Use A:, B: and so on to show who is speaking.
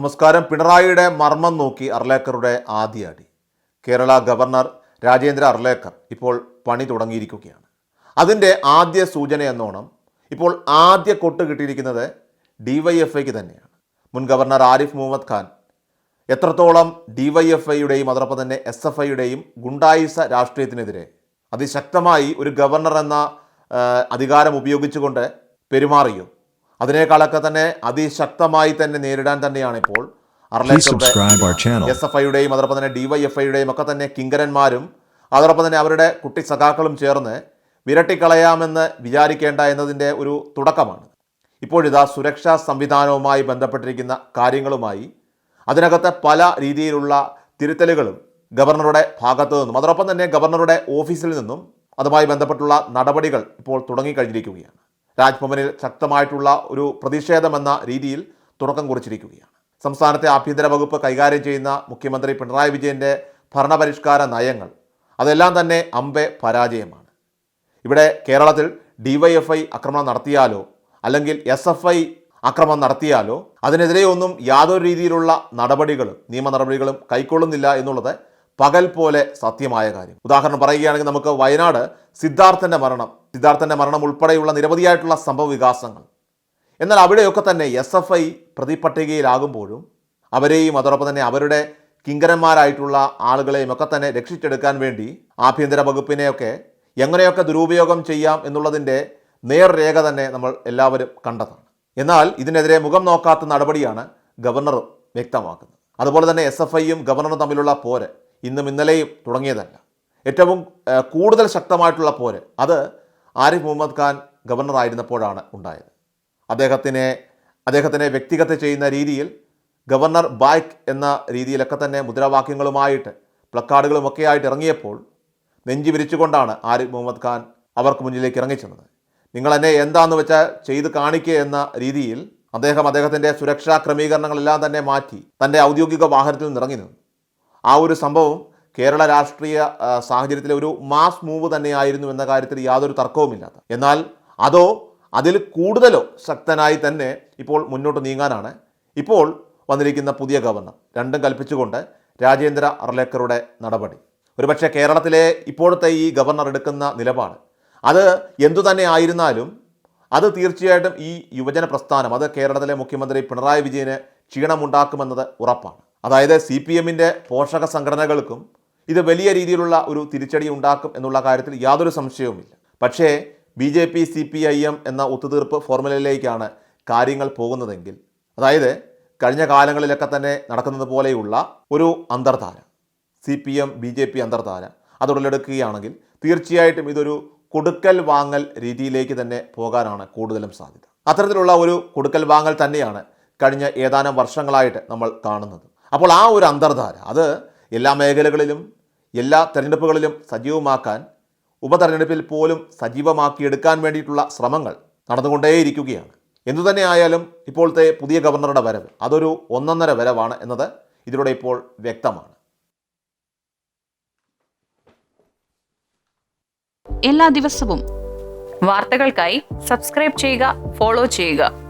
A: നമസ്കാരം. പിണറായിയുടെ മർമ്മം നോക്കി അർലേക്കറുടെ ആദ്യ അടി. കേരള ഗവർണർ രാജേന്ദ്ര അർലേക്കർ ഇപ്പോൾ പണി തുടങ്ങിയിരിക്കുകയാണ്. അതിന്റെ ആദ്യ സൂചന എന്നോണം ഇപ്പോൾ ആദ്യ കൊട്ട് കിട്ടിയിരിക്കുന്നത് ഡി വൈ എഫ് ഐക്ക് തന്നെയാണ്. മുൻ ഗവർണർ ആരിഫ് മുഹമ്മദ് ഖാൻ എത്രത്തോളം ഡി വൈ എഫ് ഐയുടെയും അതോടൊപ്പം തന്നെ എസ് എഫ് ഐയുടെയും ഗുണ്ടായിസ രാഷ്ട്രീയത്തിനെതിരെ അതിശക്തമായി ഒരു ഗവർണർ എന്ന അധികാരം ഉപയോഗിച്ചുകൊണ്ട് പെരുമാറിയോ? അതിനേക്കാളൊക്കെ തന്നെ അതിശക്തമായി തന്നെ നേരിടാൻ തന്നെയാണ് ഇപ്പോൾ. എസ് എഫ് ഐയുടെയും അതോടൊപ്പം തന്നെ ഡി വൈ എഫ് ഐയുടെയും ഒക്കെ തന്നെ കിങ്കരന്മാരും അതോടൊപ്പം തന്നെ അവരുടെ കുട്ടി സഖാക്കളും ചേർന്ന് വിരട്ടിക്കളയാമെന്ന് വിചാരിക്കേണ്ട എന്നതിന്റെ ഒരു തുടക്കമാണ് ഇപ്പോഴിതാ സുരക്ഷാ സംവിധാനവുമായി ബന്ധപ്പെട്ടിരിക്കുന്ന കാര്യങ്ങളുമായി അതിനകത്ത് പല രീതിയിലുള്ള തിരുത്തലുകളും ഗവർണറുടെ ഭാഗത്തു നിന്നും അതോടൊപ്പം തന്നെ ഗവർണറുടെ ഓഫീസിൽ നിന്നും അതുമായി ബന്ധപ്പെട്ടുള്ള നടപടികൾ ഇപ്പോൾ തുടങ്ങിക്കഴിഞ്ഞിരിക്കുകയാണ് രാജ്ഭവനിൽ ശക്തമായിട്ടുള്ള ഒരു പ്രതിഷേധമെന്ന രീതിയിൽ തുടക്കം കുറിച്ചിരിക്കുകയാണ്. സംസ്ഥാനത്തെ ആഭ്യന്തര വകുപ്പ് കൈകാര്യം ചെയ്യുന്ന മുഖ്യമന്ത്രി പിണറായി വിജയന്റെ ഭരണപരിഷ്കാര നയങ്ങൾ അതെല്ലാം തന്നെ അമ്പെ പരാജയമാണ്. ഇവിടെ കേരളത്തിൽ ഡിവൈഎഫ്ഐ ആക്രമണം നടത്തിയാലോ അല്ലെങ്കിൽ എസ് എഫ് ഐ ആക്രമണം നടത്തിയാലോ അതിനെതിരെ ഒന്നും യാതൊരു രീതിയിലുള്ള നടപടികളും നിയമ നടപടികളും കൈക്കൊള്ളുന്നില്ല എന്നുള്ളത് പകൽ പോലെ സത്യമായ കാര്യം. ഉദാഹരണം പറയുകയാണെങ്കിൽ നമുക്ക് വയനാട് സിദ്ധാർത്ഥന്റെ മരണം സിദ്ധാർത്ഥന്റെ മരണം ഉൾപ്പെടെയുള്ള നിരവധിയായിട്ടുള്ള സംഭവ വികാസങ്ങൾ. എന്നാൽ അവിടെയൊക്കെ തന്നെ എസ് എഫ് ഐ പ്രതിപട്ടികയിലാകുമ്പോഴും അവരെയും അതോടൊപ്പം തന്നെ അവരുടെ കിങ്കരന്മാരായിട്ടുള്ള ആളുകളെയും ഒക്കെ തന്നെ രക്ഷിച്ചെടുക്കാൻ വേണ്ടി ആഭ്യന്തര വകുപ്പിനെയൊക്കെ എങ്ങനെയൊക്കെ ദുരുപയോഗം ചെയ്യാം എന്നുള്ളതിന്റെ നേർരേഖ തന്നെ നമ്മൾ എല്ലാവരും കണ്ടതാണ്. എന്നാൽ ഇതിനെതിരെ മുഖം നോക്കാത്ത നടപടിയാണ് ഗവർണർ വ്യക്തമാക്കുന്നത്. അതുപോലെ തന്നെ എസ് എഫ് ഐയും ഗവർണറും തമ്മിലുള്ള പോര് ഇന്നും ഇന്നലെയും തുടങ്ങിയതല്ല. ഏറ്റവും കൂടുതൽ ശക്തമായിട്ടുള്ള പോര് അത് ആരിഫ് മുഹമ്മദ് ഖാൻ ഗവർണർ ആയിരുന്നപ്പോഴാണ് ഉണ്ടായത്. അദ്ദേഹത്തിനെ അദ്ദേഹത്തിനെ വ്യക്തിഗത ചെയ്യുന്ന രീതിയിൽ ഗവർണർ ബായ്ക്ക് എന്ന രീതിയിലൊക്കെ തന്നെ മുദ്രാവാക്യങ്ങളുമായിട്ട് പ്ലക്കാർഡുകളുമൊക്കെ ആയിട്ട് ഇറങ്ങിയപ്പോൾ നെഞ്ചി വിരിച്ചുകൊണ്ടാണ് ആരിഫ് മുഹമ്മദ് ഖാൻ അവർക്ക് മുന്നിലേക്ക് ഇറങ്ങിച്ചെന്നത്. നിങ്ങൾ എന്നെ എന്താന്ന് വെച്ചാൽ ചെയ്ത് കാണിക്കുക എന്ന രീതിയിൽ അദ്ദേഹം അദ്ദേഹത്തിന്റെ സുരക്ഷാ ക്രമീകരണങ്ങളെല്ലാം തന്നെ മാറ്റി തന്റെ ഔദ്യോഗിക വാഹനത്തിൽ ഇറങ്ങി നിന്നു. ആ ഒരു സംഭവം കേരള രാഷ്ട്രീയ സാഹചര്യത്തിലെ ഒരു മാസ് മൂവ് തന്നെയായിരുന്നു എന്ന കാര്യത്തിൽ യാതൊരു തർക്കവുമില്ലാത്ത. എന്നാൽ അതോ അതിൽ കൂടുതലോ ശക്തനായി തന്നെ ഇപ്പോൾ മുന്നോട്ട് നീങ്ങാനാണ് ഇപ്പോൾ വന്നിരിക്കുന്ന പുതിയ ഗവർണർ. രണ്ടും കൽപ്പിച്ചുകൊണ്ട് രാജേന്ദ്ര അർലേക്കറുടെ നടപടി. ഒരുപക്ഷെ കേരളത്തിലെ ഇപ്പോഴത്തെ ഈ ഗവർണർ എടുക്കുന്ന നിലപാട് അത് എന്തു തന്നെ ആയിരുന്നാലും അത് തീർച്ചയായിട്ടും ഈ യുവജന പ്രസ്ഥാനം അത് കേരളത്തിലെ മുഖ്യമന്ത്രി പിണറായി വിജയന് ക്ഷീണമുണ്ടാക്കുമെന്നത് ഉറപ്പാണ്. അതായത് സി പി എമ്മിന്റെ പോഷക സംഘടനകൾക്കും ഇത് വലിയ രീതിയിലുള്ള ഒരു തിരിച്ചടി ഉണ്ടാക്കും എന്നുള്ള കാര്യത്തിൽ യാതൊരു സംശയവുമില്ല. പക്ഷേ B J P C P I M എന്ന ഒത്തുതീർപ്പ് ഫോർമുലയിലേക്കാണ് കാര്യങ്ങൾ പോകുന്നതെങ്കിൽ അതായത് കഴിഞ്ഞ കാലങ്ങളിലൊക്കെ തന്നെ നടക്കുന്നത് പോലെയുള്ള ഒരു അന്തർധാര C P M B J P അന്തർധാര അത് ഉടലെടുക്കുകയാണെങ്കിൽ തീർച്ചയായിട്ടും ഇതൊരു കൊടുക്കൽ വാങ്ങൽ രീതിയിലേക്ക് തന്നെ പോകാനാണ് കൂടുതലും സാധ്യത. അത്തരത്തിലുള്ള ഒരു കൊടുക്കൽ വാങ്ങൽ തന്നെയാണ് കഴിഞ്ഞ ഏതാനും വർഷങ്ങളായിട്ട് നമ്മൾ കാണുന്നത്. അപ്പോൾ ആ ഒരു അന്തർധാര അത് എല്ലാ മേഖലകളിലും എല്ലാ തെരഞ്ഞെടുപ്പുകളിലും സജീവമാക്കാൻ ഉപതെരഞ്ഞെടുപ്പിൽ പോലും സജീവമാക്കിയെടുക്കാൻ വേണ്ടിയിട്ടുള്ള ശ്രമങ്ങൾ നടന്നുകൊണ്ടേയിരിക്കുകയാണ്. എന്തുതന്നെ ആയാലും ഇപ്പോഴത്തെ പുതിയ ഗവർണറുടെ വരവ് അതൊരു ഒന്നൊന്നര വരവാണ് എന്നത് ഇതിലൂടെ ഇപ്പോൾ വ്യക്തമാണ്.
B: എല്ലാ ദിവസവും
C: വാർത്തകൾക്കായി സബ്സ്ക്രൈബ് ചെയ്യുക ഫോളോ ചെയ്യുക.